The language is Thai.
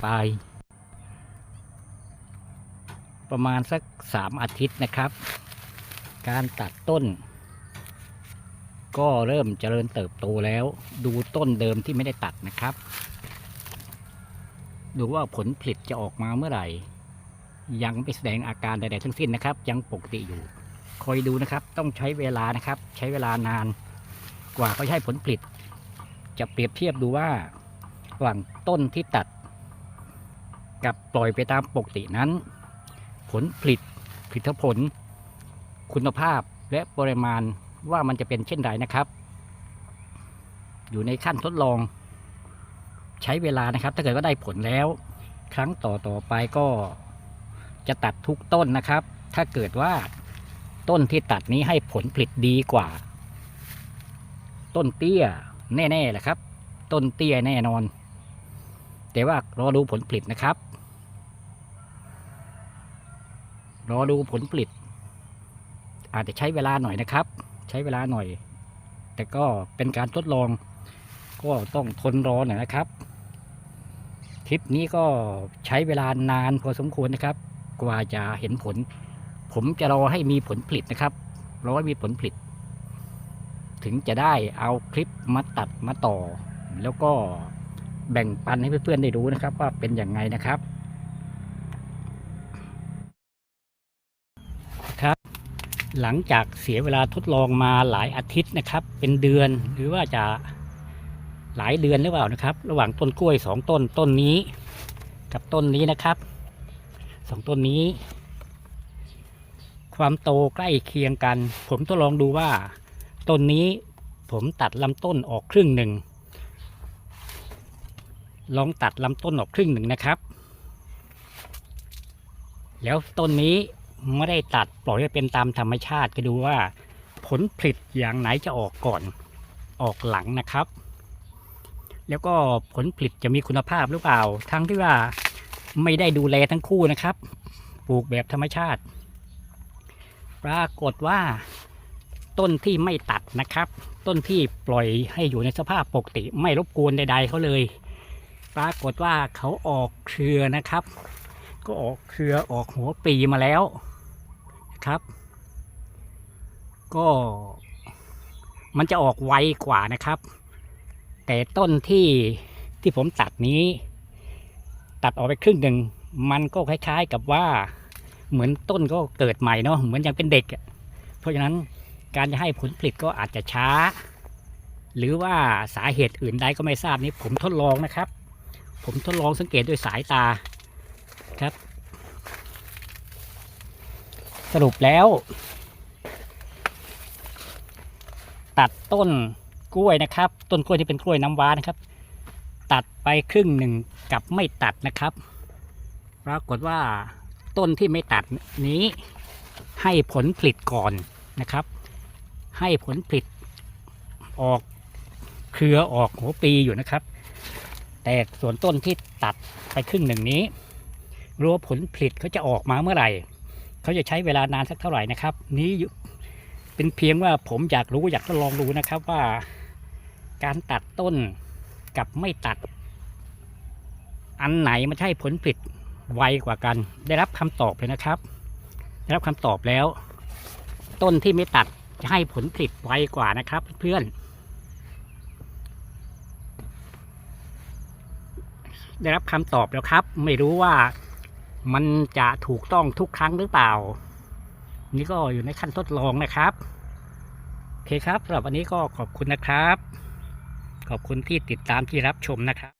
ไป ประมาณสักสามอาทิตย์นะครับ การตัดต้น ก็เริ่มเจริญเติบโตแล้ว ดูต้นเดิมที่ไม่ได้ตัดนะครับ ดูว่าผลผลิตจะออกมาเมื่อไหร่ ยังไม่แสดงอาการใดๆทั้งสิ้นนะครับ ยังปกติอยู่ คอยดูนะครับ ต้องใช้เวลานะครับ ใช้เวลานานกว่าเขาจะให้ผลผลิต จะเปรียบเทียบดูว่าระหว่างต้นที่ตัด กับปล่อยไปตามปกตินั้น ผลผลิตผลิตผล คุณภาพและปริมาณว่ามันจะเป็นเช่นไรนะครับ อยู่ในขั้นทดลอง ใช้เวลานะครับ ถ้าเกิดว่าได้ผลแล้ว ครั้งต่อต่อไปก็จะตัดทุกต้นนะครับ ถ้าเกิดว่าต้นที่ตัดนี้ให้ผลผลิตดีกว่า ต้นเตี้ยแน่ๆแหละครับ ต้นเตี้ยแน่นอน แต่ว่ารอดูผลผลิตนะครับ รอดูผลผลิต อาจจะใช้เวลาหน่อยนะครับ ใช้เวลาหน่อย แต่ก็เป็นการทดลอง ก็ต้องทนรอหน่อยนะครับ คลิปนี้ก็ใช้เวลานานพอสมควรนะครับ กว่าจะเห็นผล ผมจะรอให้มีผลผลิตนะครับรอให้มีผลผลิต ถึงจะได้เอาคลิปมาตัดมาต่อ แล้วก็แบ่งปันให้เพื่อนๆได้รู้นะครับ ว่าเป็นอย่างไงนะครับ ครับ หลังจากเสียเวลาทดลองมาหลายอาทิตย์นะครับ เป็นเดือนหรือว่าจะหลายเดือนหรือเปล่านะครับ ระหว่างต้นกล้วยสองต้นต้นนี้ กับต้นนี้นะครับสองต้นนี้ ความโตใกล้เคียงกัน ผมทดลองดูว่าต้นนี้ผมตัดลำต้นออกครึ่งหนึ่งลองตัดลำต้นออกครึ่งหนึ่งนะครับ แล้วต้นนี้ ไม่ได้ตัดปล่อยให้เป็นตามธรรมชาติก็ดูว่า ผลผลิตอย่างไหนจะออกก่อนออกหลังนะครับ แล้วก็ผลผลิตจะมีคุณภาพหรือเปล่า ทั้งที่ว่าไม่ได้ดูแลทั้งคู่นะครับ ปลูกแบบธรรมชาติ ปรากฏว่าต้นที่ไม่ตัดนะครับ ต้นที่ปล่อยให้อยู่ในสภาพปกติ ไม่รบกวนใด ๆเขาเลย ปรากฏว่าเขาออกเครือนะครับ ก็ออกเครือออกหัวปีมาแล้วนะครับ ก็มันจะออกไวกว่านะครับ แต่ต้นที่ที่ผมตัดนี้ ตัดออกไปครึ่งหนึ่งมันก็คล้ายๆกับว่าเหมือนต้นก็เกิดใหม่เนาะเหมือนยังเป็นเด็ก เพราะฉะนั้นการจะให้ผลผลิตก็อาจจะช้า หรือว่าสาเหตุอื่นใดก็ไม่ทราบนี้ผมทดลองนะครับ ผมทดลองสังเกตด้วยสายตา ครับ สรุปแล้ว ตัดต้นกล้วยนะครับ ต้นกล้วยที่เป็นกล้วยน้ำว้านะครับ ตัดไปครึ่งหนึ่งกับไม่ตัดนะครับปรากฏว่าต้นที่ไม่ตัดนี้ ให้ผลผลิตก่อนนะครับ ให้ผลผลิตออกเครือออกหัวปีอยู่นะครับ แต่ส่วนต้นที่ตัดไปครึ่งหนึ่งนี้ รู้ว่าผลผลิตเขาจะออกมาเมื่อไหร่ เขาจะใช้เวลานานสักเท่าไหร่นะครับ นี้เป็นเพียงว่าผมอยากรู้อยากทดลองดูนะครับว่า การตัดต้นกับไม่ตัด อันไหนมันใช่ผลผลิตไวกว่ากัน ได้รับคำตอบเลยนะครับ ได้รับคำตอบแล้ว ต้นที่ไม่ตัดจะให้ผลผลิตไวกว่านะครับ เพื่อนได้รับคำตอบแล้วครับ ไม่รู้ว่า มันจะถูกต้องทุกครั้งหรือเปล่า นี่ก็อยู่ในขั้นทดลองนะครับ โอเคครับสำหรับวันนี้ก็ขอบคุณนะครับ ขอบคุณที่ติดตามที่รับชมนะครับ